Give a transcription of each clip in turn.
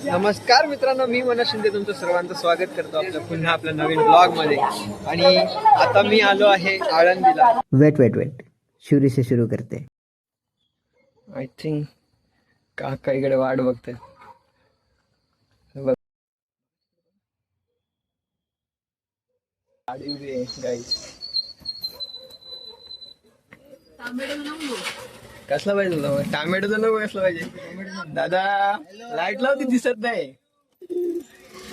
नमस्कार मित्रांनो मी मनोज शिंदे तुमचं सर्वांचं स्वागत करतो आपलं पुन्हा आपल्या नवीन ब्लॉगमध्ये आणि आता मी आलो आहे आळंदीला. वेट वेट वेट शुरू से शुरू करते. आय थिंक काका इकडे वाट बघते बघ. गाडी उभी आहे गाईच कसला पाहिजे तुला? टामॅटोचा नको कसला पाहिजे? दादा लाइट लावती दिसत नाही.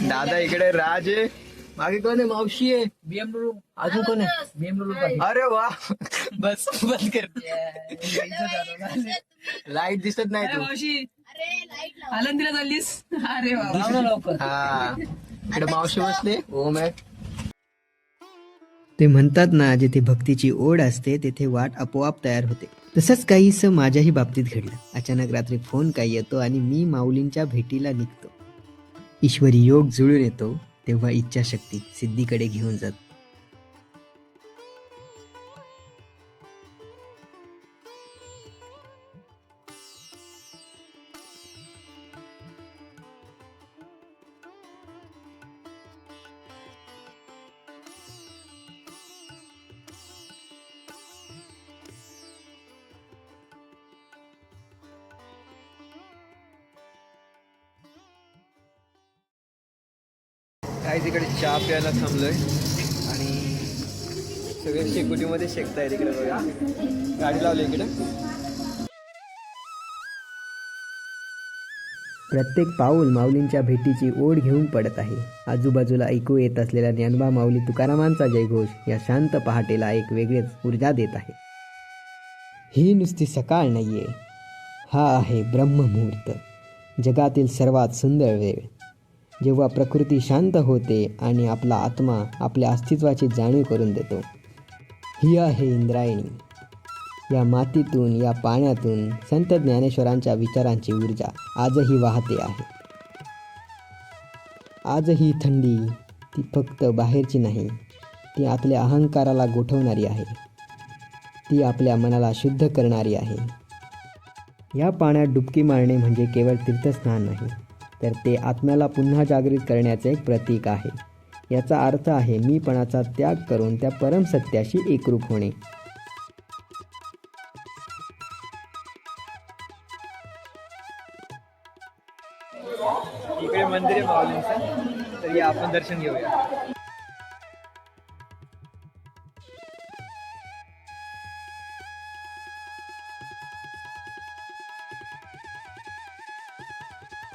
दादा इकडे राज आहे. मागे कोण आहे? मावशी आहे. बीएमडब्ल्यू अजून कोण आहे? बीएमडब्ल्यू अरे वा. बस बस कर. लाइट दिसत नाही तू. आनंदीला चाललीस? अरे वा. लवकर. हा. इकडे मावशी बसले. ओम आहे. ते म्हणतात ना जिथे भक्तीची ओढ असते तेथे वाट आपोआप तयार होते. तसंच काहीसं माझ्याही बाबतीत घडलं. अचानक रात्री फोन काही येतो आणि मी माऊलींच्या भेटीला निघतो. ईश्वरी योग जुळून येतो तेव्हा इच्छाशक्ती सिद्धीकडे घेऊन जातो. काही तिकडे चहा प्यायला थांबलोय. आणि सगळे शेकोटीमध्ये शेकताय तिकडे बघा. गाडी लावली इकडे. प्रत्येक पाऊल माऊलींच्या भेटीची ओढ घेऊन पडत आहे. आजूबाजूला ऐकू येत असलेला ज्ञानबा माऊली तुकारामांचा जयघोष या शांत पहाटेला एक वेगळीच ऊर्जा देत आहे. ही नुसती सकाळ नाहीये. हा आहे ब्रह्ममुहूर्त. जगातील सर्वात सुंदर वेळ. जेव्हा प्रकृती शांत होते आणि आपला आत्मा आपल्या अस्तित्वाची जाणीव करून देतो. ही आहे इंद्रायणी. या मातीतून या पाण्यातून संत ज्ञानेश्वरांच्या विचारांची ऊर्जा आजही वाहते आहे. आजही थंडी ती फक्त बाहेरची नाही ती आपल्या अहंकाराला गोठवणारी आहे. ती आपल्या मनाला शुद्ध करणारी आहे. या पाण्यात डुबकी मारणे म्हणजे केवळ तीर्थस्नान नाही. तर ते आत्म्याला पुन्हा जागृत करण्याचे एक प्रतीक आहे. याचा अर्थ आहे मीपणाचा त्याग करून त्या परमसत्याशी एकरूप होणे. इकडे मंदिर आहे माऊलींचं आपण दर्शन घेऊया.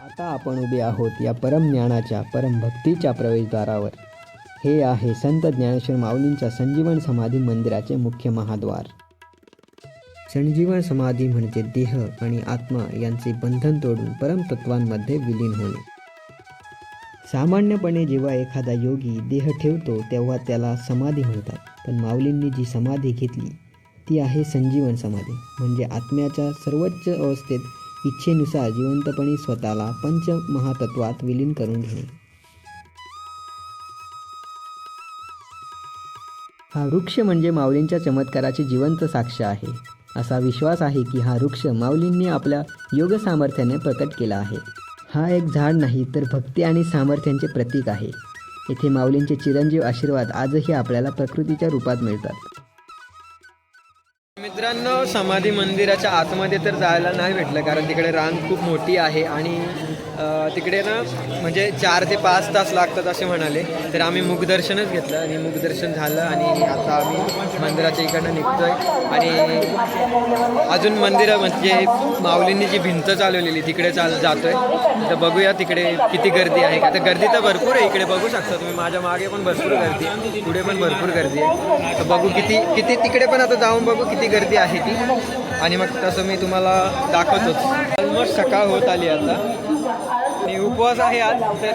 आता आपण उभे आहोत या परमज्ञानाच्या परमभक्तीच्या प्रवेशद्वारावर. हे आहे संत ज्ञानेश्वर माऊलींच्या संजीवन समाधी मंदिराचे मुख्य महाद्वार. संजीवन समाधी म्हणजे देह आणि आत्मा यांचे बंधन तोडून परमतत्वांमध्ये विलीन होणे. सामान्यपणे जेव्हा एखादा योगी देह ठेवतो तेव्हा त्याला समाधी म्हणतात. पण माऊलींनी जी समाधी घेतली ती आहे संजीवन समाधी म्हणजे आत्म्याच्या सर्वोच्च अवस्थेत इच्छेनुसार जिवंतपणे स्वतःला पंच महातत्वात विलीन करून घेणे हा वृक्ष म्हणजे माऊलींच्या चमत्काराची जिवंत साक्ष आहे. असा विश्वास आहे की हा वृक्ष माऊलींनी आपल्या योग सामर्थ्याने प्रकट केला आहे. हा एक झाड नाही तर भक्ती आणि सामर्थ्यांचे प्रतीक आहे. येथे माऊलींचे चिरंजीव आशीर्वाद आजही आपल्याला प्रकृतीच्या रूपात मिळतात. मित्रांनो समाधी मंदिराच्या आतमध्ये तर जायला नाही भेटलं कारण तिकडे रांग खूप मोठी आहे आणि तिकडे ना म्हणजे चार ते पाच तास लागतात असे म्हणाले. तर आम्ही मुखदर्शनच घेतलं आणि मुखदर्शन झालं आणि आता आम्ही मंदिराच्या इकडनं निघतोय. आणि अजून मंदिरं म्हणजे माऊलींनी जी भिंत चालवलेली तिकडे चाल जातोय. तर बघूया तिकडे किती गर्दी आहे. का तर गर्दी तर भरपूर आहे इकडे बघू शकता तुम्ही. माझ्या मागे पण भरपूर गर्दी आहे पुढे पण भरपूर गर्दी आहे. तर बघू किती किती तिकडे पण आता जाऊन बघू किती गर्दी आहे ती. आणि मग तसं मी तुम्हाला दाखवतोच. ऑलमोस्ट सकाळ होत आली आता. आणि उपवास आहे आज तर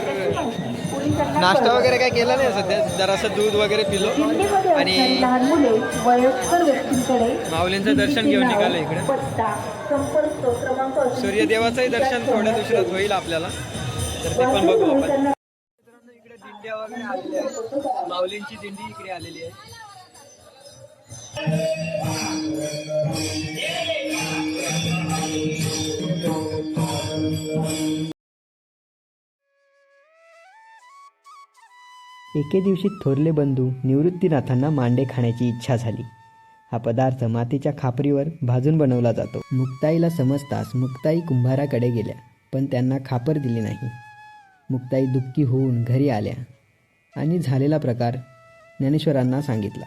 नाश्ता वगैरे काय केला नाही सध्या. जरासं दूध वगैरे पिलो. आणि माऊलींचं दर्शन घेऊन निघालं इकडे. सूर्यदेवाचंही दर्शन थोड्या दिवसात होईल आपल्याला. तर ते पण बघू आपण. इकडे दिंड्या वगैरे आलेल्या आहेत. माऊलींची दिंडी इकडे आलेली आहे. एके दिवशी थोरले बंधू निवृत्तीनाथांना मांडे खाण्याची इच्छा झाली. हा पदार्थ मातीच्या खापरीवर भाजून बनवला जातो. मुक्ताईला समजताच मुक्ताई कुंभाराकडे गेल्या पण त्यांना खापर दिली नाही. मुक्ताई दुःखी होऊन घरी आल्या आणि झालेला प्रकार ज्ञानेश्वरांना सांगितला.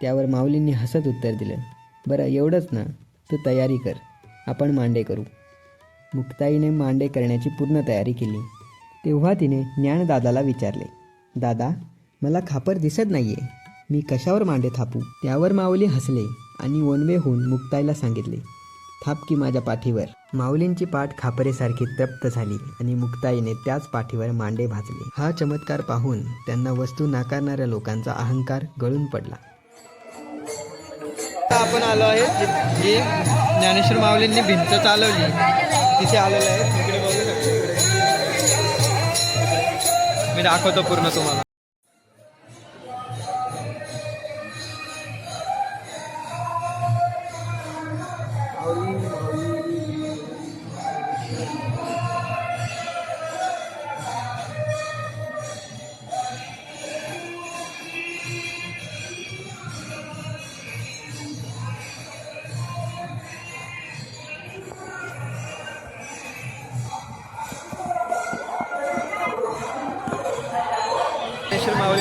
त्यावर माऊलींनी हसत उत्तर दिलं. बरं एवढंच ना. तू तयारी कर. आपण मांडे करू. मुक्ताईने मांडे करण्याची पूर्ण तयारी केली. तेव्हा तिने ज्ञानदादाला विचारले दादा मला खापर दिसत नाही आहे मी कशावर मांडे थापू? त्यावर माऊली हसले आणि वनवे होऊन मुक्ताईला सांगितले थाप की माझ्या पाठीवर. माऊलींची पाठ खापरेसारखी तप्त झाली आणि मुक्ताईने त्याच पाठीवर मांडे भाजले. हा चमत्कार पाहून त्यांना वस्तू नाकारणाऱ्या लोकांचा अहंकार गळून पडला. आता आपण आलो आहे जी ज्ञानेश्वर माऊलींनी भिंत चालवली. तिथे आलेलं आहे. तिकडे बघू शकतो. मी दाखवतो पूर्ण तुम्हाला.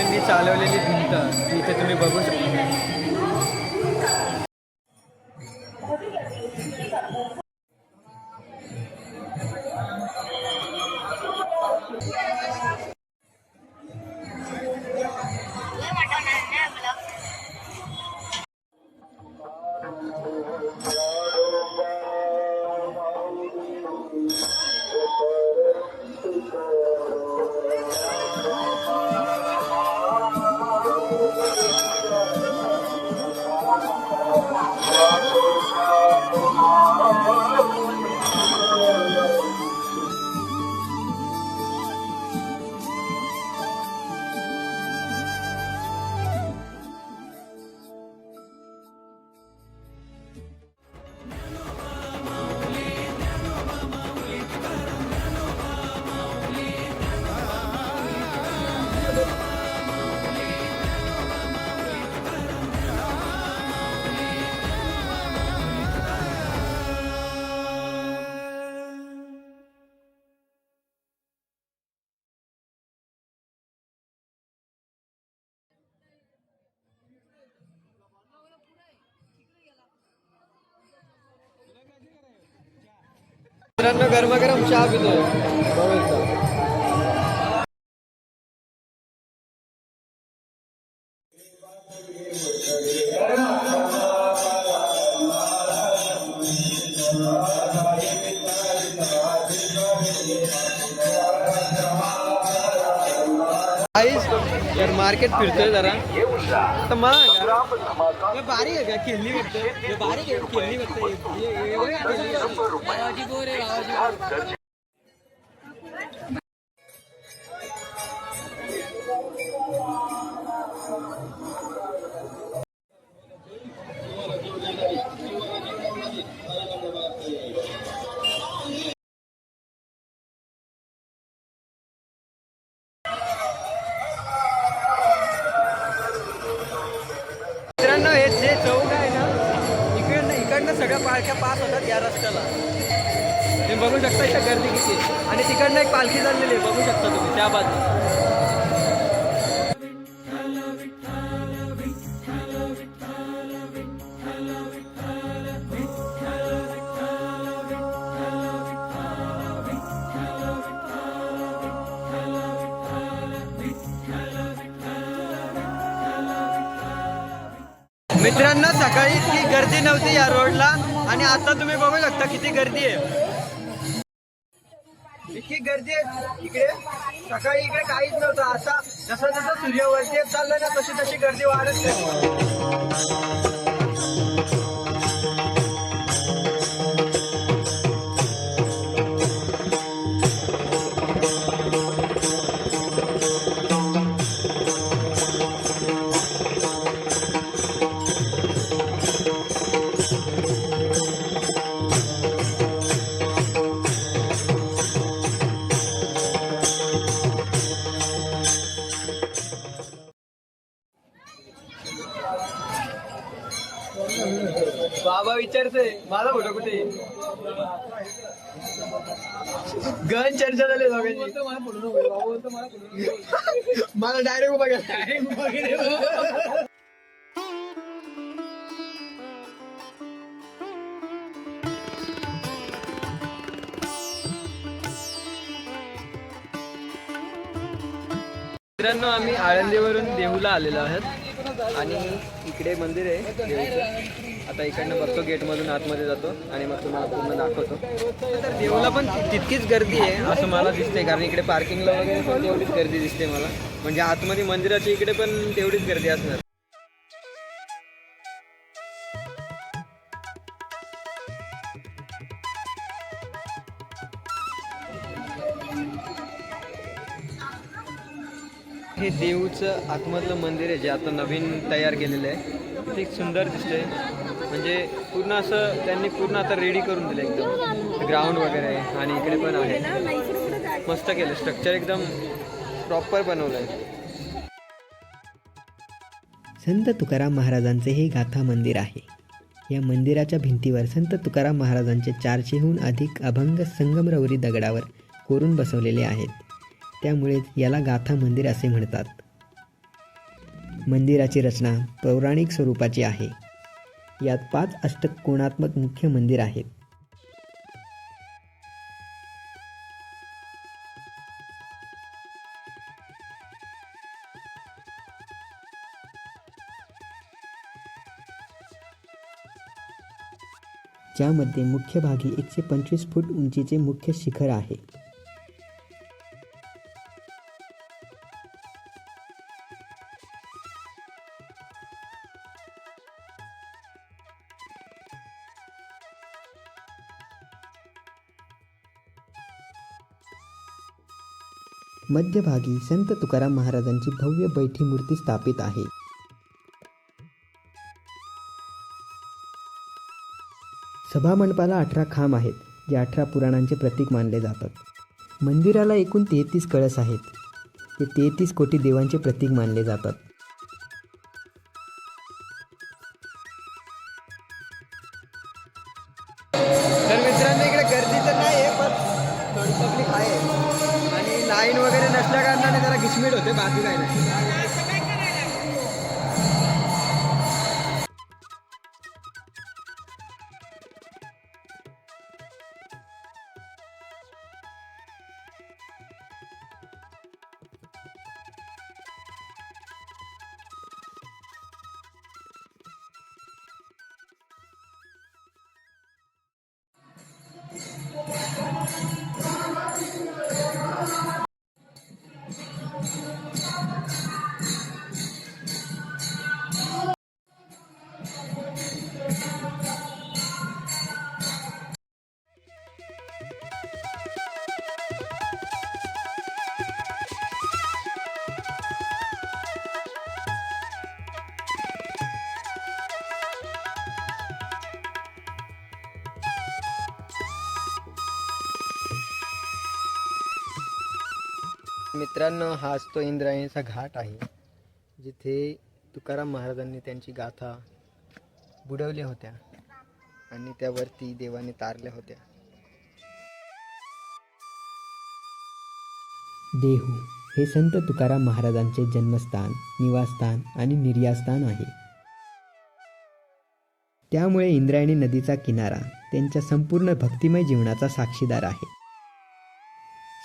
ज्ञानेश्वर चालवलेली भिंत इथे तुम्ही बघू शकता. मित्रांनो गरमागरम चहा पितो मार्केट फिरतोय जरा तर मग बारीक आहे का खेळणी भेटते बारीक आहे खेळणी भेटते सगळ्या पालख्या पास होतात या रस्त्याला. तुम्ही बघू शकता इथं गर्दी किती आणि तिकडनं एक पालखी चाललेली आहे बघू शकता तुम्ही त्या बाजूला. मित्रांनो सकाळी इतकी गर्दी नव्हती या रोडला आणि आता तुम्ही बघू शकता किती गर्दी आहे. इतकी गर्दी आहे इकडे. सकाळी इकडे काहीच नव्हतं. आता जसं जसं सूर्य वरती येत चाललं ना तशी तशी गर्दी वाढत चर्चा झाली दोघांची. मला डायरेक्ट उभा केला. मित्रांनो आम्ही आळंदीवरून देहूला आलेलो आहोत. आणि इकडे मंदिर आहे आता इकडनं बघतो गेटमधून आतमध्ये जातो आणि मग तुम्हाला पूर्ण दाखवतो. तर देहूला पण तितकीच गर्दी आहे असं मला दिसतंय कारण इकडे पार्किंगला वगैरे पण तेवढीच गर्दी दिसते मला. म्हणजे आतमध्ये मंदिराची इकडे पण तेवढीच गर्दी असणार. हे देऊचं आतमधलं मंदिर आहे जे आता नवीन तयार केलेलं आहे. ते सुंदर दिसतंय. म्हणजे पूर्ण असं त्यांनी पूर्ण आता रेडी करून दिलं एकदम. ग्राउंड वगैरे आहे आणि इकडे पण आहे. मस्त केलं. स्ट्रक्चर एकदम प्रॉपर बनवलं आहे संत तुकाराम महाराजांचे हे गाथा मंदिर आहे. या मंदिराच्या भिंतीवर संत तुकाराम महाराजांचे चारशेहून अधिक अभंग संगमरवरी दगडावर कोरून बसवलेले आहेत. त्यामुळे याला गाथा मंदिर असे म्हणतात. मंदिराची रचना पौराणिक स्वरूपाची आहे. यात पाच अष्टक कोणात्मक मुख्य मंदिर आहेत. ज्यामध्ये मुख्य भागी एकशे पंचवीस फूट उंचीचे मुख्य शिखर आहे. मध्यभागी संत तुकाराम महाराजांची भव्य बैठी मूर्ती स्थापित आहे. सभामंडपाला अठरा खांब आहेत जे अठरा पुराणांचे प्रतीक मानले जातात. मंदिराला एकूण तेहतीस कळस आहेत. ते तेहतीस कोटी देवांचे प्रतीक मानले जातात. लाईन वगैरे नसल्या कारणाने जरा घिसमिट होते बाकी काय नाही. मित्रांनो हाच तो इंद्रायणीचा घाट आहे. जिथे तुकाराम महाराजांनी त्यांची गाथा बुडवल्या होत्या आणि त्यावरती देवाने तारल्या होत्या. देहू हे संत तुकाराम महाराजांचे जन्मस्थान निवासस्थान आणि निर्यास्थान आहे. त्यामुळे इंद्रायणी नदीचा किनारा त्यांच्या संपूर्ण भक्तिमय जीवनाचा साक्षीदार आहे.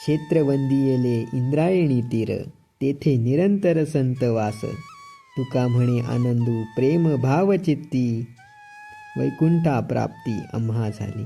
क्षेत्रवंदीयेले इंद्रायणी तीर तेथे निरंतर संत वास. तुका म्हणे आनंदू प्रेम भावचित्ती वैकुंठा प्राप्ती आम्हा झाली.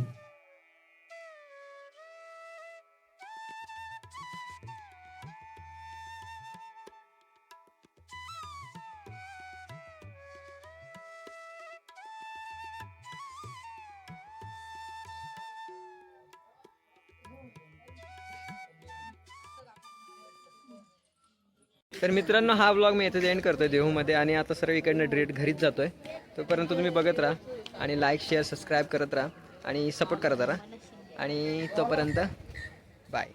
तर मित्रांनो हा ब्लॉग मी इथे एंड करतोय देहूमध्ये आणि आता सर्व इकडनं डिरेक्ट घरीच जातोय. तोपर्यंत तुम्ही बघत राहा आणि लाईक शेअर सबस्क्राईब करत राहा आणि सपोर्ट करत राहा. आणि तोपर्यंत बाय